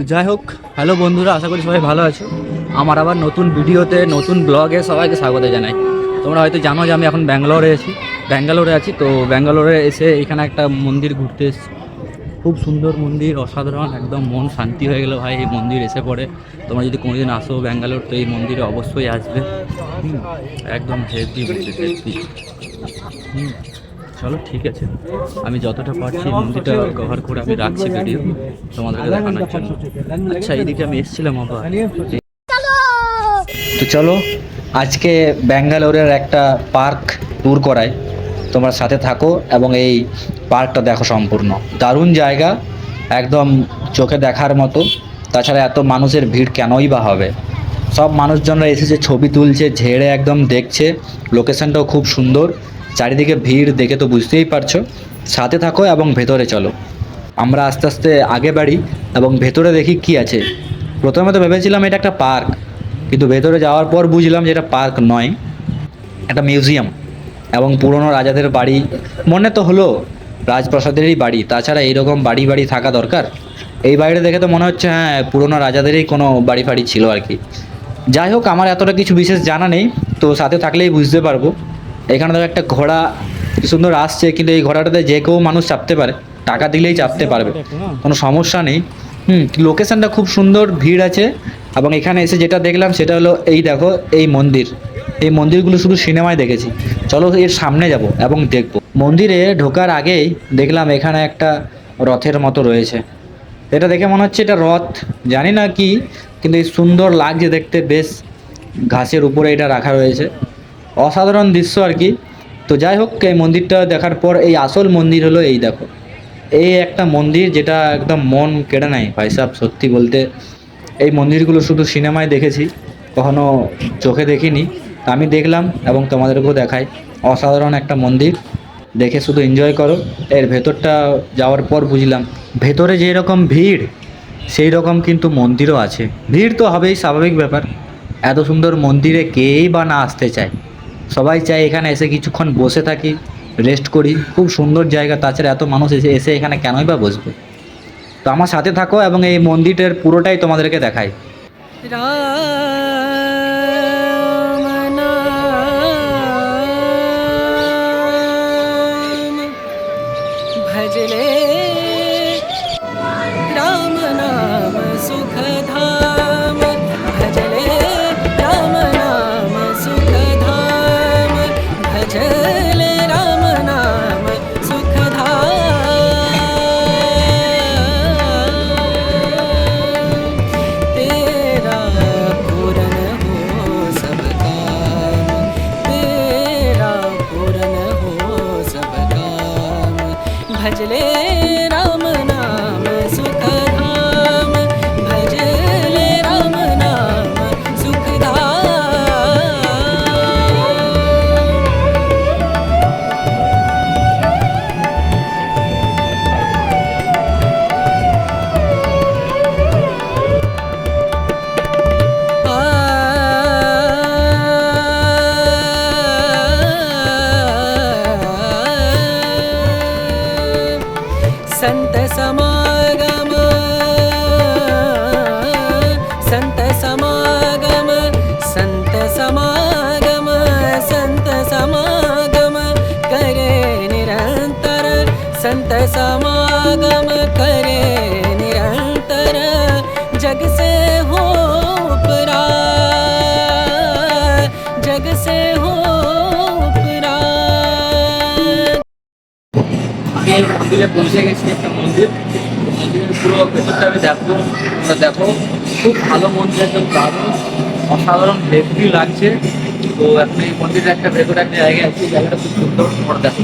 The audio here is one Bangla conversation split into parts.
তো যাই হোক হ্যালো বন্ধুরা, আশা করি সবাই ভালো আছো। আমার আবার নতুন ভিডিওতে, নতুন ব্লগে সবাইকে স্বাগত জানাই। তোমরা হয়তো জানো যে আমি এখন ব্যাঙ্গালোরে আছি। ব্যাঙ্গালোরে আছি, তো ব্যাঙ্গালোরে এসে এখানে একটা মন্দির ঘুরতে এসেছি। খুব সুন্দর মন্দির, অসাধারণ, একদম মন শান্তি হয়ে গেলো ভাই, এই মন্দির এসে পড়ে। তোমরা যদি কোনোদিন আসো ব্যাঙ্গালোর, তো এই মন্দিরে অবশ্যই আসবে। একদম হেভি হেভি হুম চলো, ঠিক আছে। আমি যতটা পারছি মন্দিরটা কভার করে আমি রাখছি ভিডিও তোমাদেরকে দেখানোর জন্য। আচ্ছা এইদিকে আমি এসেছিলাম আবার তো চলো, আজকে ব্যাঙ্গালোরের একটা পার্ক ট্যুর করায় তোমরা সাথে থাকো এবং এই পার্কটা দেখো সম্পূর্ণ। দারুণ জায়গা, একদম চোখে দেখার মতো। তাছাড়া এত মানুষের ভিড় কেনই বা হবে? সব মানুষজনরা এসেছে, ছবি তুলছে, ঝেড়ে একদম দেখছে। লোকেশনটাও খুব সুন্দর। চারিদিকে ভিড় দেখে তো বুঝতেই পারছ। সাথে থাকো এবং ভেতরে চলো। আমরা আস্তে আস্তে আগে বাড়ি এবং ভেতরে দেখি কি আছে। প্রথমে তো ভেবেছিলাম এটা একটা পার্ক, কিন্তু ভেতরে যাওয়ার পর বুঝলাম যে এটা পার্ক নয়, একটা মিউজিয়াম। এবং পুরনো রাজাদের বাড়ি, মনে তো হলো রাজপ্রাসাদেরই বাড়ি, তাছাড়া এইরকম বাড়ি বাড়ি থাকা দরকার। এই বাড়িটা দেখে তো মনে হচ্ছে হ্যাঁ পুরনো রাজাদেরই কোনো বাড়ি ফাড়ি ছিল আর কি। যাই হোক, আমার এতটা কিছু বিশেষ জানা নেই, তো সাথে থাকলেই বুঝতে পারব। এখানে তো একটা ঘোড়া সুন্দর আসছে কিন্তু এই ঘোড়াটাতে যে কেউ মানুষ চাপতে পারে টাকা দিলেই চাপতে পারবে। কোনো সমস্যা নেই। হুম লোকেশনটা খুব সুন্দর ভিড় আছে এবং এখানে এসে যেটা দেখলাম সেটা হলো এই দেখো এই মন্দির। এই মন্দিরগুলো শুধু সিনেমায় দেখেছি। চলো এর সামনে যাব এবং দেখব। মন্দিরে ঢোকার আগেই দেখলাম এখানে একটা রথের মতো রয়েছে। এটা দেখে মনে হচ্ছে এটা রথ জানি না কি কিন্তু এই সুন্দর লাগছে দেখতে বেশ। ঘাসের উপরে এটা রাখা রয়েছে। অসাধারণ দৃশ্য আর কি। তো যাই হোক, এই মন্দিরটা দেখার পর এই আসল মন্দির হলো এই দেখো। এই একটা মন্দির যেটা একদম মন কেড়ে নেয়, ভাই সাহেব সত্যি বলতে। এই মন্দিরগুলো শুধু সিনেমায় দেখেছি, কখনো চোখে দেখিনি। আমি দেখলাম এবং তোমাদেরকেও দেখাই। অসাধারণ একটা মন্দির, দেখে শুধু এনজয় করো। এর ভেতরটা যাওয়ার পর বুঝলাম, ভেতরে যে রকম ভিড়, সেই রকম কিন্তু মন্দিরও আছে। ভিড় তো হবেই, স্বাভাবিক ব্যাপার। এত সুন্দর মন্দিরে কেই বা না আসতে চায়। সবাই চায় এখানে এসে কিছুক্ষণ বসে থাকি রেস্ট করি। খুব সুন্দর জায়গা, তাছাড়া এত মানুষ এসে এসে এখানে কেনই বা বসবে? তো আমার সাথে থাকো এবং এই মন্দিরটার পুরোটাই তোমাদেরকে দেখাই। রাম समागम करे निरंतर जग से हो उपरा जग से हो उपरा আমি এই মন্দিরে পৌঁছে গেছি একটা মন্দির মন্দিরের পুরো ভেতরটা আমি দেখবো তোমরা দেখো খুব ভালো মন্দির একদম দারুণ অসাধারণ হেভি লাগছে তো এখন এই মন্দিরের একটা ভেতরে একটা জায়গা আছে এই জায়গাটা খুব সুন্দর তোমরা দেখো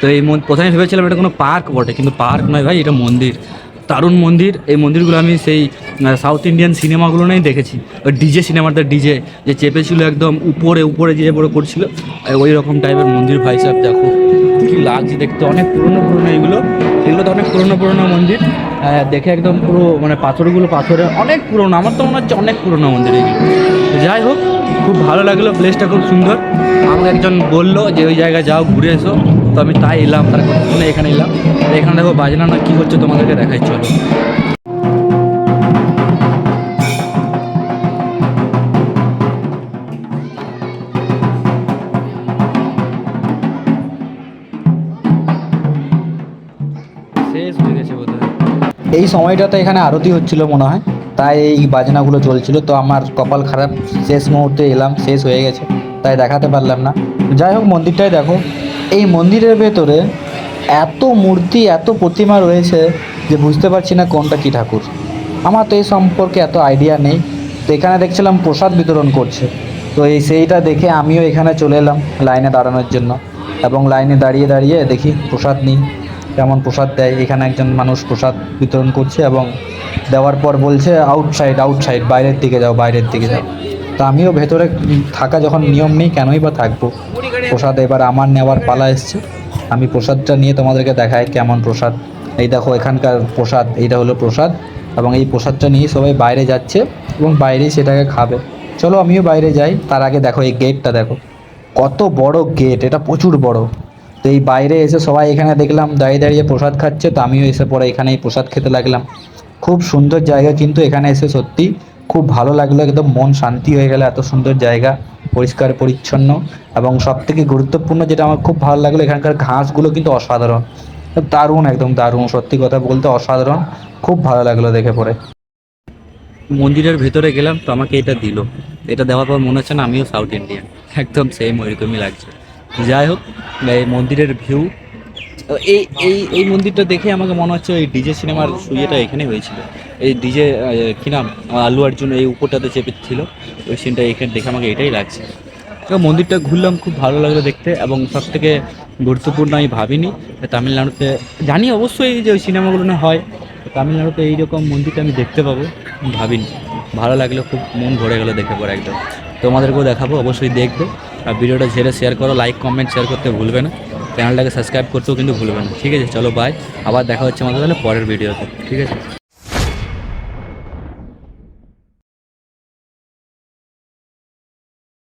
তো এই প্রথমে ভেবেছিলাম এটা কোনো পার্ক বটে, কিন্তু পার্ক নয় ভাই, এটা মন্দির। দারুণ মন্দির, এই মন্দিরগুলো আমি সেই সাউথ ইন্ডিয়ান সিনেমাগুলো নেই দেখেছি। ওই ডিজে সিনেমাতে ডিজে যে চেপেছিল একদম উপরে উপরে যে পরে করছিল ওই রকম টাইপের মন্দির ভাই সাহেব, দেখো। কি লাগছে দেখতে, অনেক পুরনো পুরনো এগুলো। এগুলো তো অনেক পুরনো পুরনো মন্দির। দেখে একদম পুরো মানে পাথরগুলো পাথরে অনেক পুরনো, আমার তো মনে হচ্ছে অনেক পুরনো মন্দির এগুলো। যাই হোক, খুব ভালো লাগল প্লেসটা খুব সুন্দর। আমাকে একজন বলল যে ওই জায়গায় যাও, ঘুরে এসো। তো আমি তাই এলাম তার শুনে এখানে এলাম। এখানে দেখো বাজনা না, কী হচ্ছে তোমাদেরকে দেখাই, চলো। এই সময়টাতে এখানে আরতি হচ্ছিল মনে হয়। তাই এই বাজনাগুলো চলছিল। তো আমার কপাল খারাপ। শেষ মুহূর্তে এলাম, শেষ হয়ে গেছে। তাই দেখাতে পারলাম না। যাই হোক, মন্দিরটাই দেখো। এই মন্দিরের ভেতরে এত মূর্তি, এত প্রতিমা রয়েছে যে বুঝতে পারছি না কোনটা কী ঠাকুর। আমার তো এই সম্পর্কে এত আইডিয়া নেই। তো এখানে দেখছিলাম প্রসাদ বিতরণ করছে। তো এই সেইটা দেখে আমিও এখানে চলে এলাম লাইনে দাঁড়ানোর জন্য। এবং লাইনে দাঁড়িয়ে দাঁড়িয়ে দেখি প্রসাদ নিই। কেমন প্রসাদ দেয়, এখানে একজন মানুষ প্রসাদ বিতরণ করছে এবং দেওয়ার পর বলছে আউটসাইড আউটসাইড বাইরের দিকে যাও, বাইরের দিকে যাও। তো আমিও ভেতরে থাকা যখন নিয়ম নেই, কেনই বা থাকব? প্রসাদ এবার আমার নেওয়ার পালা এসছে। আমি প্রসাদটা নিয়ে তোমাদেরকে দেখাই কেমন প্রসাদ। এই দেখো, এখানকার প্রসাদ, এইটা হলো প্রসাদ। এবং এই প্রসাদটা নিয়ে সবাই বাইরে যাচ্ছে এবং বাইরেই সেটাকে খাবে। চলো আমিও বাইরে যাই। তার আগে দেখো, এই গেটটা দেখো। কত বড় গেট এটা প্রচুর বড়। তো এই বাইরে এসে সবাই এখানে দেখলাম, দাঁড়িয়ে দাঁড়িয়ে প্রসাদ খাচ্ছে, তো আমিও এসে পরে এখানেই প্রসাদ খেতে লাগলাম। খুব সুন্দর জায়গা কিন্তু এখানে এসে সত্যি খুব ভালো লাগল, একদম মন শান্তি হয়ে গেল, এত সুন্দর জায়গা, পরিষ্কার, পরিচ্ছন্ন এবং সব থেকে গুরুত্বপূর্ণ যেটা আমার খুব ভালো লাগল, এখানকার ঘাসগুলো কিন্তু অসাধারণ। দারুণ, একদম দারুণ, সত্যি কথা বলতে অসাধারণ, খুব ভালো লাগল দেখে পরে। মন্দিরের ভেতরে গেলাম, তো আমাকে এটা দিল। এটা দেওয়ার পর মনে হচ্ছে না, আমিও সাউথ ইন্ডিয়ান একদম সেম ওইরকমই লাগছে। যাই হোক, এই মন্দিরের ভিউ এই এই এই মন্দিরটা দেখে আমাকে মনে হচ্ছে ওই ডিজে সিনেমার সুইয়েটা এখানে হয়েছিল। এই ডিজে কী নাম? আলু অর্জুন এই উপরটাতে চেপেছিল। ওই সিনটা এখানে দেখে আমাকে এটাই লাগছে। তো মন্দিরটা ঘুরলাম, খুব ভালো লাগল দেখতে এবং সব থেকে গুরুত্বপূর্ণ আমি ভাবিনি তামিলনাড়ুতে, জানি অবশ্যই যে ওই সিনেমাগুলো না হয় তামিলনাড়ুতে এইরকম মন্দিরটা আমি দেখতে পাবো ভাবিনি। ভালো লাগল, খুব মন ভরে গেলো দেখে পরে একদম। তোমাদেরকেও দেখাবো, অবশ্যই দেখবে। ভিডিওটা ঝেড়ে শেয়ার করো লাইক কমেন্ট শেয়ার করতে ভুলবে না। চ্যানেলটাকে সাবস্ক্রাইব করতেও কিন্তু ভুলবে না। ঠিক আছে, চলো বাই আবার দেখা হচ্ছে আমাদের তাহলে পরের ভিডিওতে ঠিক আছে?